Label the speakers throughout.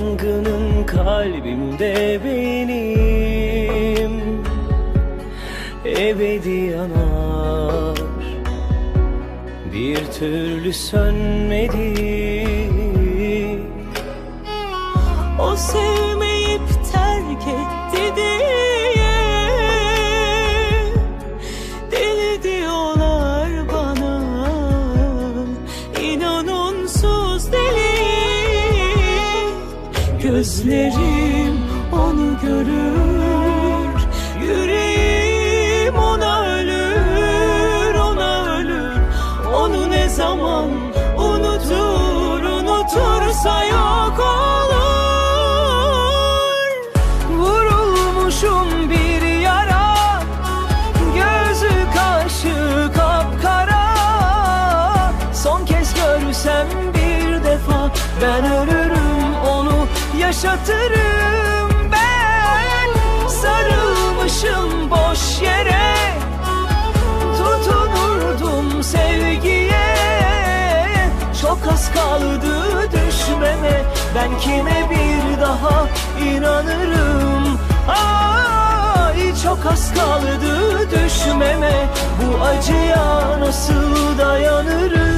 Speaker 1: yangının kalbimde benim. Ebedi yanar. Bir türlü sönmedi.
Speaker 2: O sevmeyip Gözlerim onu görür. Yüreğim ona ölür Ona ölür. Onu ne zaman unutur Unutursa yok olur.
Speaker 1: Vurulmuşum bir yara Gözü kaşı kapkara. Son kez görsem bir defa Ben ölürüm yaşatırım ben. Sarılmışım boş yere. Tutunurdum sevgiye. Çok az kaldı düşmeme. Ben kime bir daha inanırım? Ay çok az kaldı düşmeme. Bu acıya nasıl dayanırım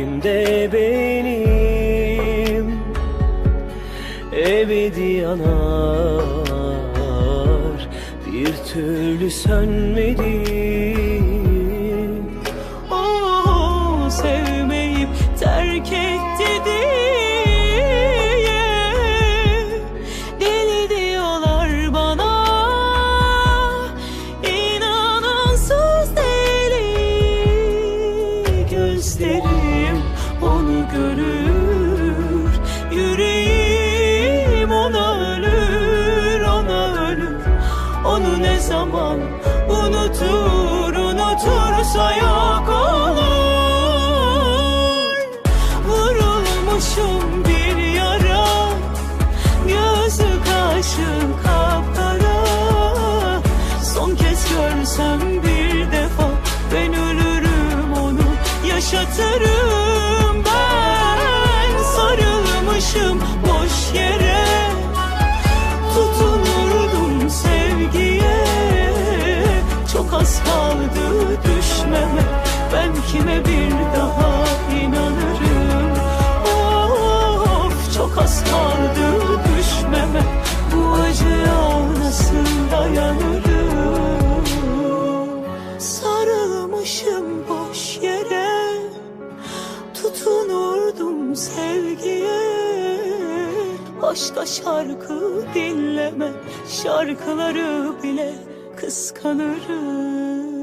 Speaker 1: kalbimde benim Ebedi yanar Bir türlü sönmedi
Speaker 2: Gözlerim onu görür. Yüreğim ona ölür Ona ölür. Onu ne zaman unutur Unutursa yok olur. Vurulmuşum bir yara Gözü kaşı kapkara. Son kez görsem bir yaşatırım ben Sarılmışım boş yere. Tutunurdum sevgiye Çok az kaldı düşmeme. Ben kime bir daha Tutunurdum sevgiye Başka şarkı dinleme. Şarkıları bile kıskanırım